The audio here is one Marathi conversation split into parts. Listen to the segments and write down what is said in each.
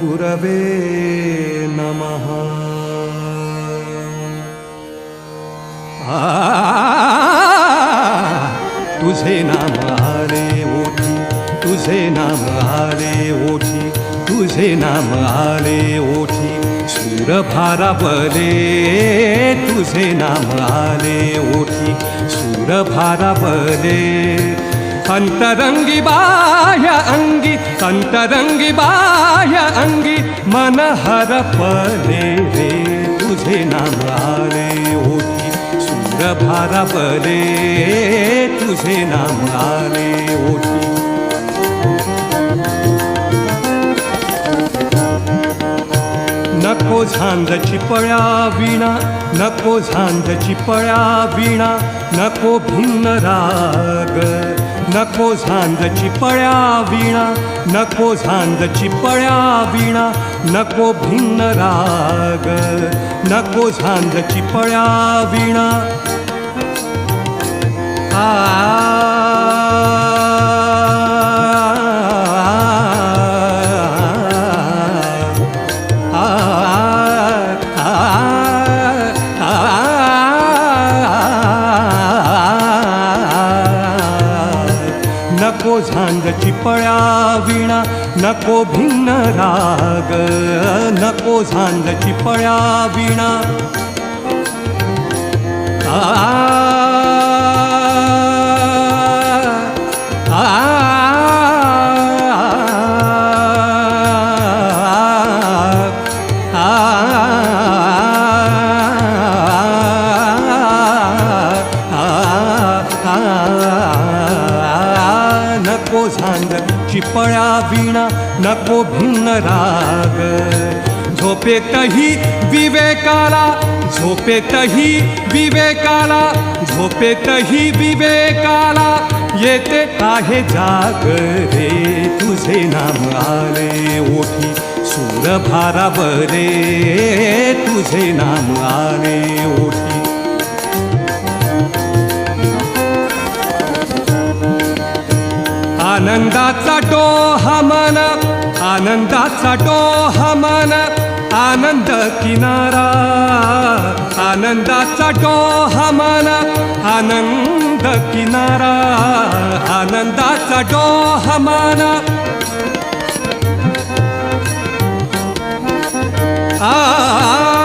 गुरवे नमः। आ, तुझे नाम आले ओठी तुझे नाम आले ओठी तुझे नाम आले ओठी। सूरभारा बले तुझे नाम आले ओठी। सूरभारा बले अंतरंगी बाह्य अंगी अंतरंगी बाह्य अंगी मन हरपले रे तुझे नाम आले ओठी सूर भारावले तुझे नाम आले ओठी नको झांजची पळ्या विणा नको झांजची पळ्या विणा नको भिन्न राग नको झांजची पळ्या विणा नको झांजची पळ्या विणा नको भिन्न राग नको झांजची पळ्या विणा. आ. चिपळ्या पळ्या विणा नको भिन्न राग नको झांजची पळ्या विणा. नको भिन्न राग। झोपेतही विवेकाला झोपेतही विवेकाला झोपेतही विवेकाला येते आहे जाग रे तुझे नाम आले ओठी सूर भारावरे तुझे नाम आले ओठी आनंदाचा डोहा मना आनंदाचा डोहा मन आनंद किनारा. आनंदाचा डोहा मन आनंद किनारा. आनंदाचा डोहा मन. आ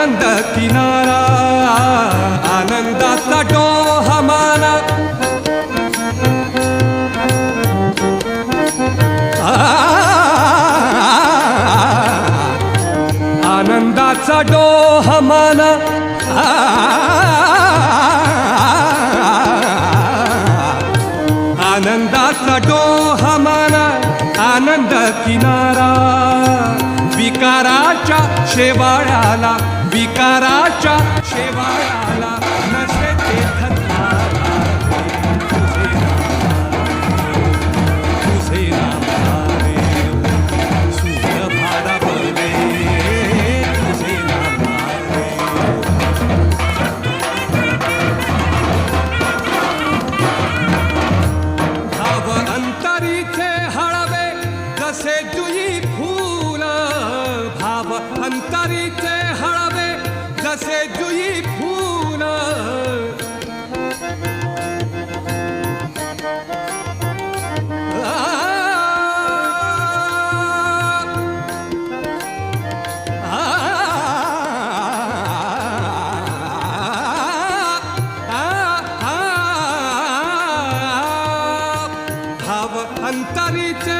आनंद किनारा आनंदाचा डोहा माना. आनंदाचा डोहा माना. आनंदाचा डोहा माना. आनंद किनारा विकाराच्या शेवाळ्याला अंधकाराच्या शेवाळाला नशे se giui puna भाव अंतरीचे